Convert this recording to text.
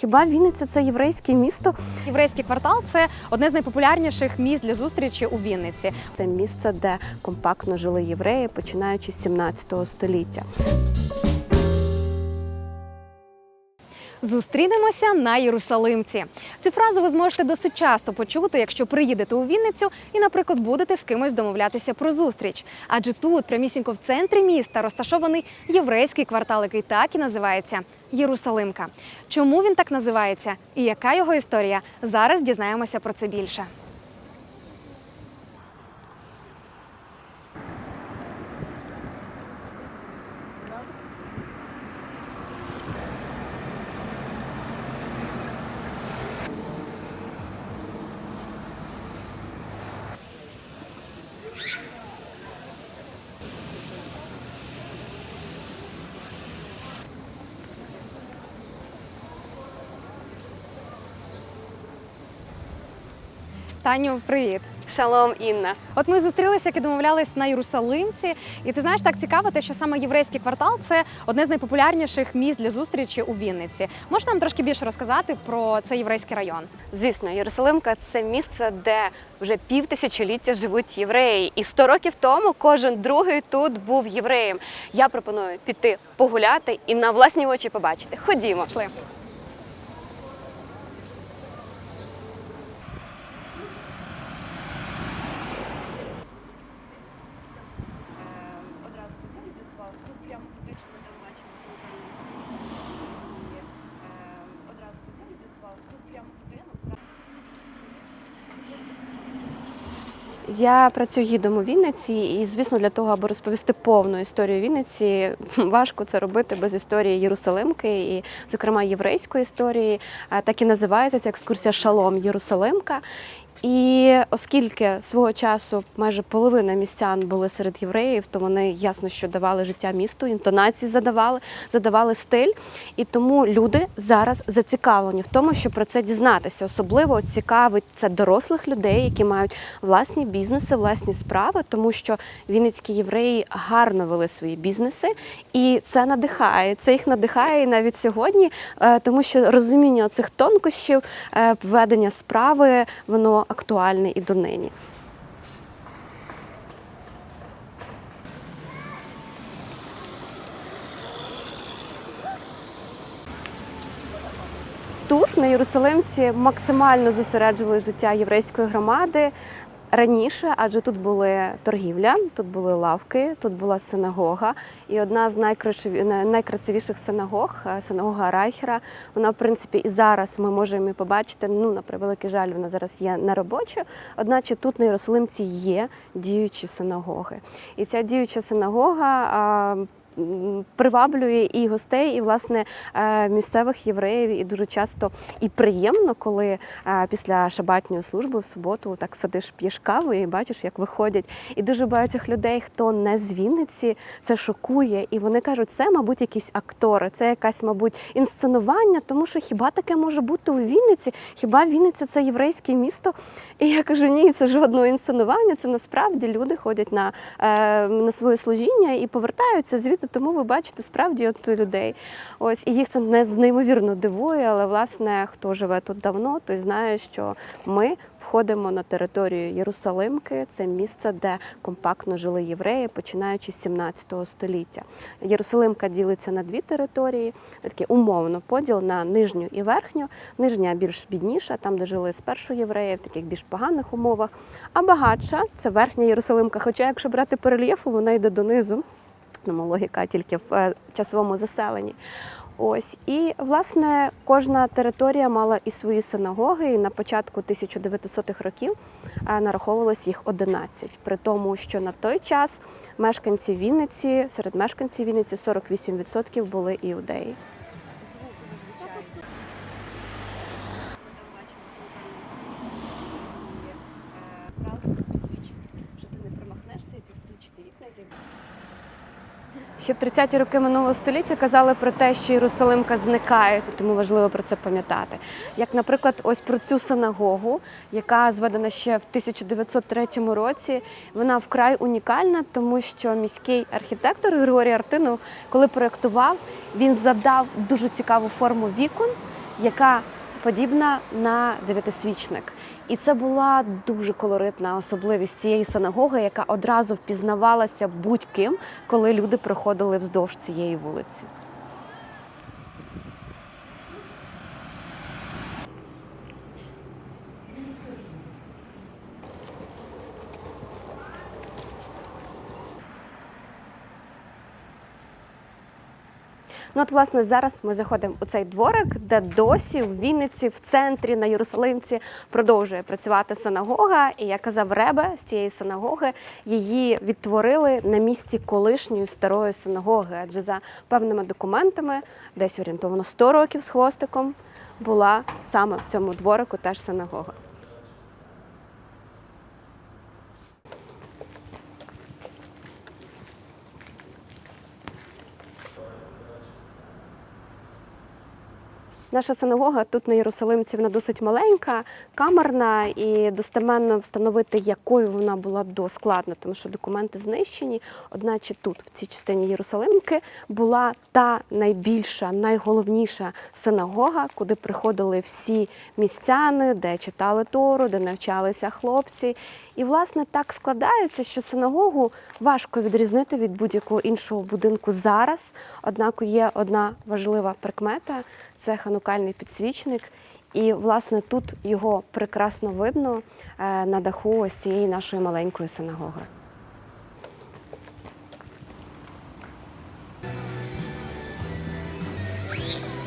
Хіба Вінниця це єврейське місто? Єврейський квартал це одне з найпопулярніших місць для зустрічі у Вінниці. Це місце, де компактно жили євреї, починаючи з 17 століття. Зустрінемося на Єрусалимці. Цю фразу ви зможете досить часто почути, якщо приїдете у Вінницю і, наприклад, будете з кимось домовлятися про зустріч. Адже тут, прямісінько в центрі міста, розташований єврейський квартал, який так і називається Єрусалимка. Чому він так називається і яка його історія? Зараз дізнаємося про це більше. Таню, привіт! Шалом, Інна. От ми зустрілися, як і домовлялись на Єрусалимці, і ти знаєш, так цікаво, те, що саме єврейський квартал це одне з найпопулярніших місць для зустрічі у Вінниці. Можеш нам трошки більше розказати про цей єврейський район? Звісно, Єрусалимка це місце, де вже півтисячоліття живуть євреї. І 100 років тому кожен другий тут був євреєм. Я пропоную піти погуляти і на власні очі побачити. Ходімо. Пішли. Одразу по цьому з'ясували. Тут прямо будинок ми там бачимо одразу по цьому з'ясували. Тут прямо будинок. Я працюю гідом у Вінниці, і звісно, для того, аби розповісти повну історію Вінниці, важко це робити без історії Єрусалимки, і, зокрема, єврейської історії. Так і називається ця екскурсія Шалом Єрусалимка. І оскільки свого часу майже половина містян були серед євреїв, то вони ясно, що давали життя місту, інтонації задавали, задавали стиль. І тому люди зараз зацікавлені в тому, щоб про це дізнатися. Особливо цікавить це дорослих людей, які мають власні бізнеси, власні справи, тому що вінницькі євреї гарно вели свої бізнеси, і це надихає. Це їх надихає і навіть сьогодні, е, тому що розуміння цих тонкощів е, ведення справи, воно актуальне і донині. Тур на Єрусалимці максимально зосереджували життя єврейської громади раніше, адже тут були торгівля, тут були лавки, тут була синагога. І одна з найкрасивіших синагог, е, синагога Райхера. Вона, в принципі, і зараз ми можемо її побачити. Ну, на превеликий жаль, вона зараз є не робочою. Одначе тут на Єрусалимці є діючі синагоги. І ця діюча синагога. Приваблює і гостей, і власне е, місцевих євреїв, і дуже часто і приємно, коли е, після шабатньої служби в суботу так сидиш, п'єш каву і бачиш, як виходять. І дуже багатьох людей, хто не з Вінниці, це шокує. І вони кажуть, це, мабуть, якісь актори, це якась, мабуть, інсценування, тому що хіба таке може бути у Вінниці? Хіба Вінниця це єврейське місто? І я кажу, ні, це жодного інсценування. Це насправді люди ходять на, е, на своє служіння і повертаються звідти. Тому ви бачите справді от людей. Ось і їх це не неймовірно дивує, але власне хто живе тут давно, той знає, що ми входимо на територію Єрусалимки. Це місце, де компактно жили євреї, починаючи з 17 століття. Єрусалимка ділиться на дві території, такий умовно поділ на нижню і верхню. Нижня більш бідніша, там де жили спершу євреї, в таких більш поганих умовах. А багатша це верхня Єрусалимка. Хоча, якщо брати по рельєфу, вона йде донизу. Ну, логіка тільки в е, часовому заселенні. Ось і власне кожна територія мала і свої синагоги. І на початку 1900-х років е, нараховувалось їх 11. При тому, що на той час мешканці Вінниці, серед мешканців Вінниці 48% були іудеї. Зразу підсвічити, що ти не промахнешся і ці стрічні вікна, які Ще в 30-ті роки минулого століття казали про те, що Єрусалимка зникає, тому важливо про це пам'ятати. Як, наприклад, ось про цю синагогу, яка зведена ще в 1903 році. Вона вкрай унікальна, тому що міський архітектор Григорій Артинов, коли проєктував, він задав дуже цікаву форму вікон. яка подібна на дев'ятисвічник. І це була дуже колоритна особливість цієї синагоги, яка одразу впізнавалася будь-ким, коли люди проходили вздовж цієї вулиці. Ну, от, власне, зараз ми заходимо у цей дворик, де досі в Вінниці, в центрі на Єрусалимці продовжує працювати синагога. І як казав Ребе з цієї синагоги, її відтворили на місці колишньої старої синагоги. Адже за певними документами, десь орієнтовано 100 років з хвостиком, була саме в цьому дворику теж синагога. Наша синагога тут на Єрусалимці вона досить маленька, камерна, і достеменно встановити, якою вона була доскладно, тому що документи знищені. Одначе тут, в цій частині Єрусалимки, була та найбільша, найголовніша синагога, куди приходили всі містяни, де читали Тору, де навчалися хлопці. І, власне, так складається, що синагогу важко відрізнити від будь-якого іншого будинку зараз. Однак є одна важлива прикмета це ханукальний підсвічник. І, власне, тут його прекрасно видно е, на даху ось цієї нашої маленької синагоги. you